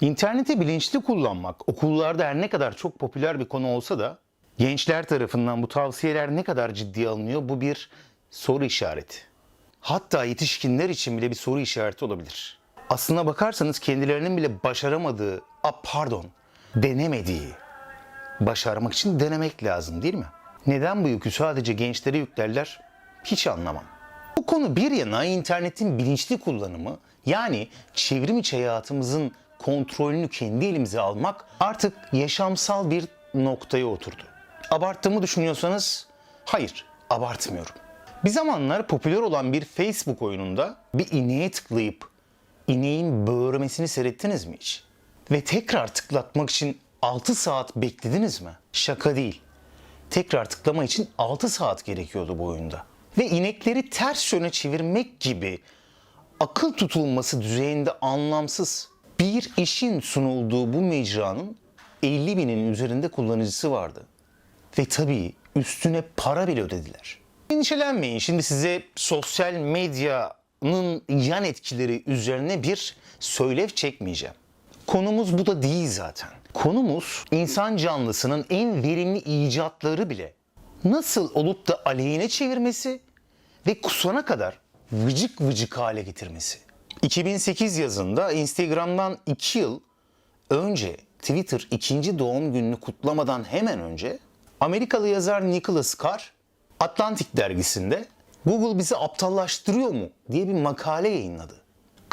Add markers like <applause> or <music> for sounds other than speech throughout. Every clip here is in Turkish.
İnterneti bilinçli kullanmak okullarda her ne kadar çok popüler bir konu olsa da gençler tarafından bu tavsiyeler ne kadar ciddiye alınıyor bu bir soru işareti. Hatta yetişkinler için bile bir soru işareti olabilir. Aslına bakarsanız kendilerinin bile başaramadığı, a pardon, denemediği, başarmak için denemek lazım değil mi? Neden bu yükü sadece gençlere yüklerler hiç anlamam. Bu konu bir yana internetin bilinçli kullanımı yani çevrim içi hayatımızın kontrolünü kendi elimize almak artık yaşamsal bir noktaya oturdu. Abarttığımı düşünüyorsanız hayır abartmıyorum. Bir zamanlar popüler olan bir Facebook oyununda bir ineğe tıklayıp ineğin böğürmesini seyrettiniz mi hiç? Ve tekrar tıklatmak için 6 saat beklediniz mi? Şaka değil. Tekrar tıklama için 6 saat gerekiyordu bu oyunda. Ve inekleri ters yöne çevirmek gibi akıl tutulması düzeyinde anlamsız bir işin sunulduğu bu mecranın 50 binin üzerinde kullanıcısı vardı. Ve tabii üstüne para bile ödediler. Endişelenmeyin şimdi size sosyal medyanın yan etkileri üzerine bir söylev çekmeyeceğim. Konumuz bu da değil zaten. Konumuz insan canlısının en verimli icatları bile nasıl olup da aleyhine çevirmesi ve kusana kadar vıcık vıcık hale getirmesi. 2008 yazında Instagram'dan 2 yıl önce Twitter ikinci doğum gününü kutlamadan hemen önce Amerikalı yazar Nicholas Carr Atlantic dergisinde Google bizi aptallaştırıyor mu diye bir makale yayınladı.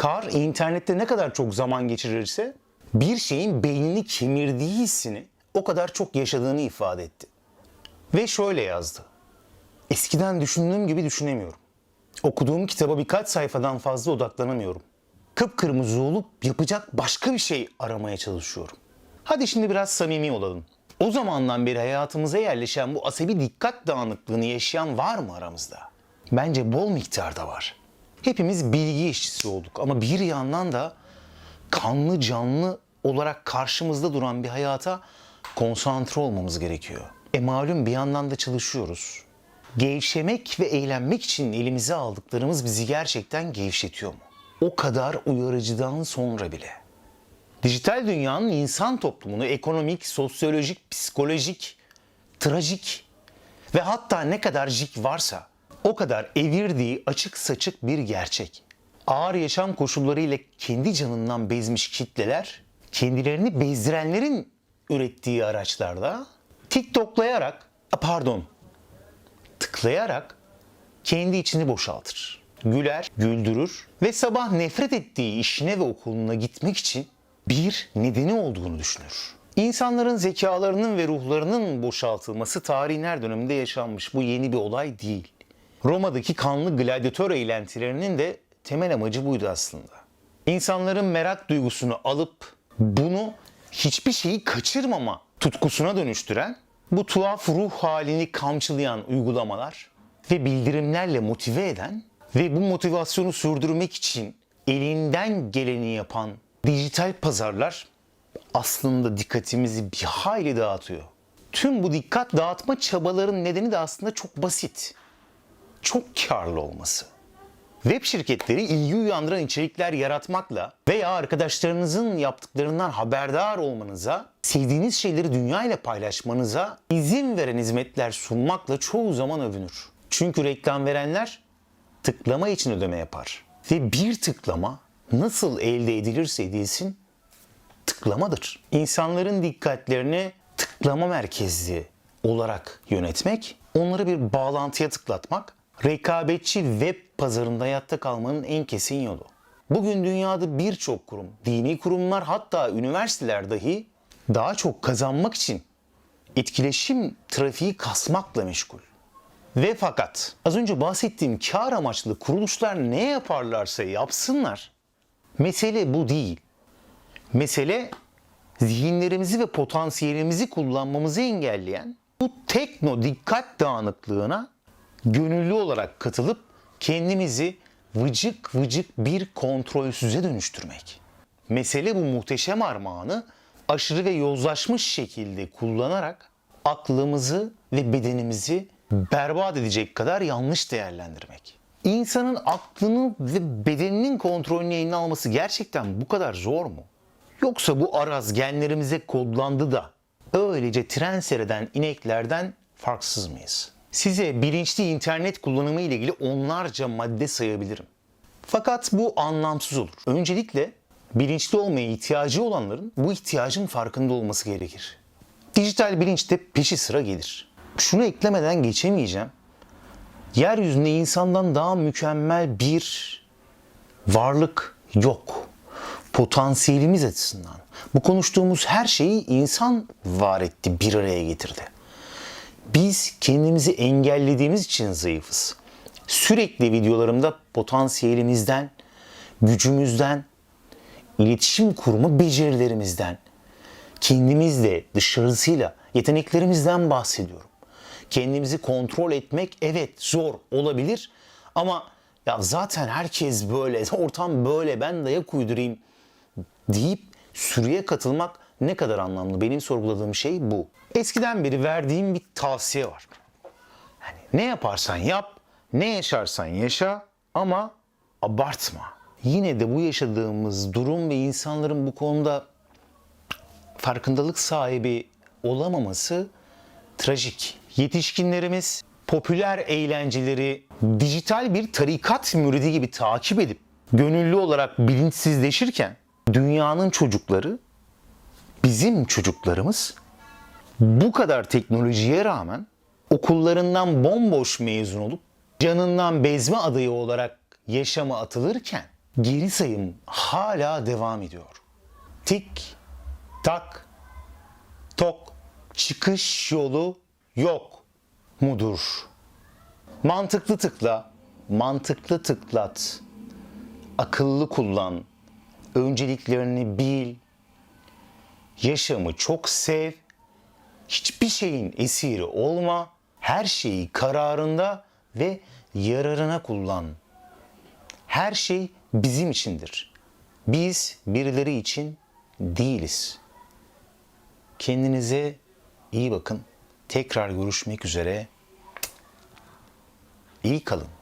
Carr internette ne kadar çok zaman geçirirse bir şeyin beynini kemirdiği hissini o kadar çok yaşadığını ifade etti. Ve şöyle yazdı. Eskiden düşündüğüm gibi düşünemiyorum. Okuduğum kitaba birkaç sayfadan fazla odaklanamıyorum. Kıpkırmızı olup yapacak başka bir şey aramaya çalışıyorum. Hadi şimdi biraz samimi olalım. O zamandan beri hayatımıza yerleşen bu asabi dikkat dağınıklığını yaşayan var mı aramızda? Bence bol miktarda var. Hepimiz bilgi işçisi olduk ama bir yandan da kanlı canlı olarak karşımızda duran bir hayata konsantre olmamız gerekiyor. E malum bir yandan da çalışıyoruz. Gevşemek ve eğlenmek için elimize aldıklarımız bizi gerçekten gevşetiyor mu? O kadar uyarıcıdan sonra bile. Dijital dünyanın insan toplumunu ekonomik, sosyolojik, psikolojik, trajik ve hatta ne kadar jik varsa o kadar evirdiği açık saçık bir gerçek. Ağır yaşam koşulları ile kendi canından bezmiş kitleler, kendilerini bezdirenlerin ürettiği araçlarda TikToklayarak, pardon, tıklayarak kendi içini boşaltır. Güler, güldürür ve sabah nefret ettiği işine ve okuluna gitmek için bir nedeni olduğunu düşünür. İnsanların zekalarının ve ruhlarının boşaltılması tarihin her döneminde yaşanmış. Bu yeni bir olay değil. Roma'daki kanlı gladyatör eğlentilerinin de temel amacı buydu aslında. İnsanların merak duygusunu alıp bunu hiçbir şeyi kaçırmama tutkusuna dönüştüren bu tuhaf ruh halini kamçılayan uygulamalar ve bildirimlerle motive eden ve bu motivasyonu sürdürmek için elinden geleni yapan dijital pazarlar aslında dikkatimizi bir hayli dağıtıyor. Tüm bu dikkat dağıtma çabaların nedeni de aslında çok basit. Çok karlı olması. Web şirketleri ilgi uyandıran içerikler yaratmakla veya arkadaşlarınızın yaptıklarından haberdar olmanıza, sevdiğiniz şeyleri dünya ile paylaşmanıza izin veren hizmetler sunmakla çoğu zaman övünür. Çünkü reklam verenler tıklama için ödeme yapar. Ve bir tıklama nasıl elde edilirse edilsin tıklamadır. İnsanların dikkatlerini tıklama merkezli olarak yönetmek, onları bir bağlantıya tıklatmak, rekabetçi web pazarında hayatta kalmanın en kesin yolu. Bugün dünyada birçok kurum, dini kurumlar hatta üniversiteler dahi daha çok kazanmak için etkileşim trafiği kasmakla meşgul. Ve fakat az önce bahsettiğim kar amaçlı kuruluşlar ne yaparlarsa yapsınlar. Mesele bu değil. Mesele zihinlerimizi ve potansiyelimizi kullanmamızı engelleyen bu tekno dikkat dağınıklığına gönüllü olarak katılıp kendimizi vıcık vıcık bir kontrolsüze dönüştürmek. Mesele bu muhteşem armağanı aşırı ve yozlaşmış şekilde kullanarak aklımızı ve bedenimizi berbat edecek kadar yanlış değerlendirmek. İnsanın aklını ve bedeninin kontrolünü eline alması gerçekten bu kadar zor mu? Yoksa bu araz genlerimize kodlandı da öylece tren seyreden ineklerden farksız mıyız? Size bilinçli internet kullanımı ile ilgili onlarca madde sayabilirim. Fakat bu anlamsız olur. Öncelikle bilinçli olmaya ihtiyacı olanların bu ihtiyacın farkında olması gerekir. Dijital bilinç de peşi sıra gelir. Şunu eklemeden geçemeyeceğim. Yeryüzünde insandan daha mükemmel bir varlık yok. Potansiyelimiz açısından. Bu konuştuğumuz her şeyi insan var etti, bir araya getirdi. Biz kendimizi engellediğimiz için zayıfız. Sürekli videolarımda potansiyelimizden, gücümüzden, iletişim kurma becerilerimizden, kendimizle, dışarısıyla, yeteneklerimizden bahsediyorum. Kendimizi kontrol etmek evet zor olabilir ama ya zaten herkes böyle, <laughs> ortam böyle, ben de ayak uydurayım deyip sürüye katılmak ne kadar anlamlı? Benim sorguladığım şey bu. Eskiden beri verdiğim bir tavsiye var. Yani ne yaparsan yap, ne yaşarsan yaşa ama abartma. Yine de bu yaşadığımız durum ve insanların bu konuda farkındalık sahibi olamaması trajik. Yetişkinlerimiz popüler eğlenceleri dijital bir tarikat müridi gibi takip edip gönüllü olarak bilinçsizleşirken dünyanın çocukları bizim çocuklarımız bu kadar teknolojiye rağmen okullarından bomboş mezun olup canından bezme adayı olarak yaşama atılırken geri sayım hala devam ediyor. Tik tak tok çıkış yolu yok mudur? Mantıklı tıkla, mantıklı tıklat. Akıllı kullan. Önceliklerini bil. Yaşamı çok sev. Hiçbir şeyin esiri olma. Her şeyi kararında ve yararına kullan. Her şey bizim içindir. Biz birileri için değiliz. Kendinize iyi bakın. Tekrar görüşmek üzere. İyi kalın.